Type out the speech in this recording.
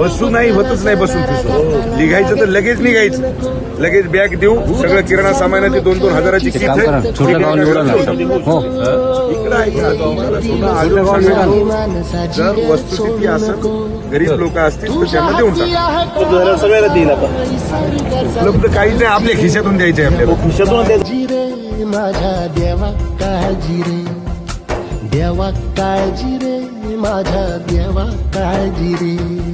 बसू नाही होतच नाही बसून फिसून निघायचं तर लगेच निघायचं. लगेच बॅग देऊ सगळं किराणा सामानाची दोन दोन हजाराची किट करा छोटं गाव निवडा ना हो. आहे. जर वस्तुस्थिती असेल गरीब लोक असतील तर त्यांना देऊन टाका. सगळ्याला देईल आपण. उपलब्ध काहीच नाही आपल्या खिशातून द्यायचे आपल्याला. खिशातून द्यायचं. माझ्या देवा काळजी रे. देवा काळजी रे माझ्या देवा काळजी रे.